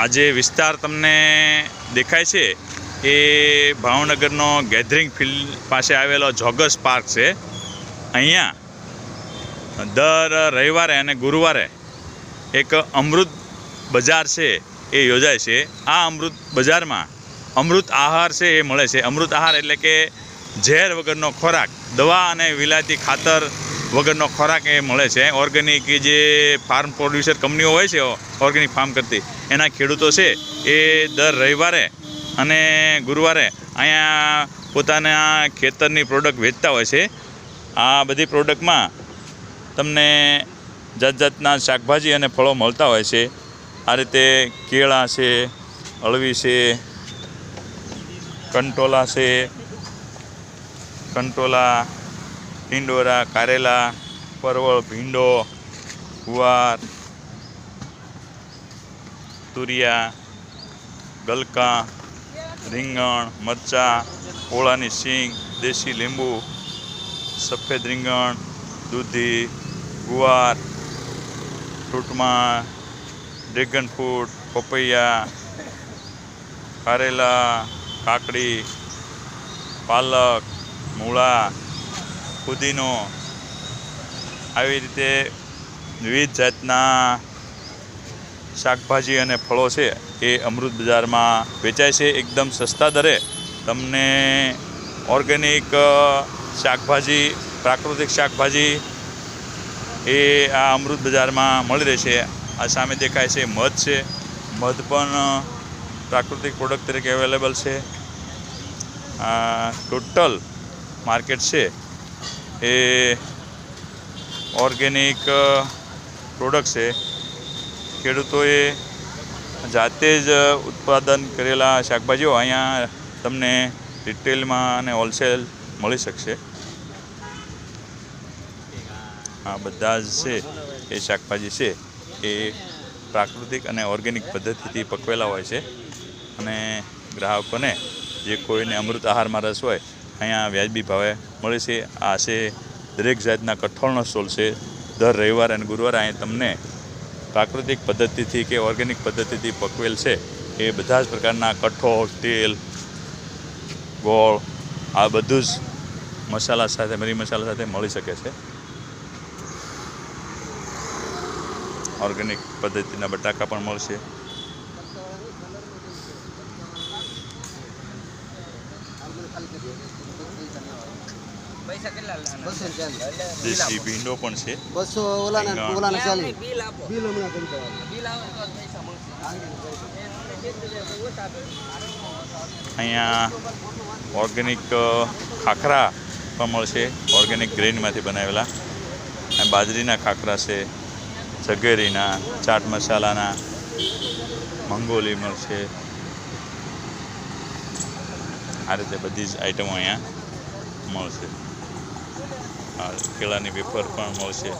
આ જે વિસ્તાર તમને દેખાય છે એ ભાવનગરનો ગેધરિંગ ફિલ્ડ પાસે આવેલો જોગસ પાર્ક છે. અહીંયા દર રવિવારે અને ગુરુવારે એક અમૃત બજાર છે એ યોજાય છે. આ અમૃત બજારમાં અમૃત આહાર છે એ મળે છે. અમૃત આહાર એટલે કે ઝેર વગરનો ખોરાક, દવા અને વિલાયતી ખાતર વગરનો ખોરાક એ મળે છે. ઓર્ગેનિક જે ફાર્મ પ્રોડ્યુસર કંપનીઓ હોય છે ઓર્ગેનિક ફાર્મ કરતી, એના ખેડૂતો છે, એ દર રવિવારે અને ગુરુવારે અહીંયા પોતાના ખેતરની પ્રોડક્ટ વેચતા હોય છે. આ બધી પ્રોડક્ટમાં તમને જાત જાતના શાકભાજી અને ફળો મળતા હોય છે. આ રીતે કેળા છે અળવી છે, કંટોલા છે, કંટોલા ટીંડોરા કારેલા, પરવળ, ભીંડો, ગુવાર, તુરિયા, ગલકા, રીંગણ, મરચાં કોળાની શીંગ દેશી લીંબુ, સફેદ રીંગણ, દૂધી, ગુવાર, ફ્રૂટમાં ડ્રેગન ફ્રૂટ, પપૈયા, કારેલા, કાકડી, પાલક, મૂળા પુદીનો આવી રીતે વિવિધ જાતના શાકભાજી અને ફળો છે એ અમૃત બજારમાં વેચાય છે. એકદમ સસ્તા દરે તમને ઓર્ગેનિક શાકભાજી, પ્રાકૃતિક શાકભાજી એ આ અમૃત બજારમાં મળી રહેશે આ સામે દેખાય છે મધ છે. મધ પણ પ્રાકૃતિક પ્રોડક્ટ તરીકે અવેલેબલ છે. આ ટોટલ માર્કેટ છે એ ઓર્ગેનિક પ્રોડક્ટ છે. ખેડૂતોએ જાતે જ ઉત્પાદન કરેલા શાકભાજીઓ અહીંયા તમને રિટેલમાં અને હોલસેલ મળી શકશે. આ બધા છે, એ શાકભાજી છે, એ પ્રાકૃતિક અને ઓર્ગેનિક પદ્ધતિથી પકવેલા હોય છે. અને ગ્રાહકોને જે કોઈને અમૃત આહારમાં રસ હોય અહીંયા વ્યાજબી ભાવે મળે છે. આ છે દરેક જાતના કઠોળનો સ્ટોલ છે. દર રવિવારે અને ગુરુવારે અહીંયા તમને પ્રાકૃતિક પદ્ધતિથી કે ઓર્ગેનિક પદ્ધતિથી પકવેલ છે. એ બધા જ પ્રકારના કઠોળ, તેલ, ગોળ, આ બધું જ મસાલા સાથે, મરી મસાલા સાથે મળી શકે છે. ઓર્ગેનિક પદ્ધતિના બટાકા પણ મળશે પૈસા કેટલા લેવાના? બસો રૂપિયા દેશી ભીંડો પણ છે. બસો ઓલાના. ઓલાના ચાલી. બિલ આપો બિલ હમણાં કરી દેવાનું. બિલ આવે તો પૈસા મળશે. અહીંયા ઓર્ગેનિક ખાખરા પણ મળશે. ઓર્ગેનિક ગ્રેનમાંથી બનાવેલા. અને બાજરીના ખાખરા છે જગેરીના ચાટ મસાલાના મંગોલી મળશે. આ રીતે બધી જ આઈટમો અહીંયા મળશે. કેળાની વેફર પણ મળશે.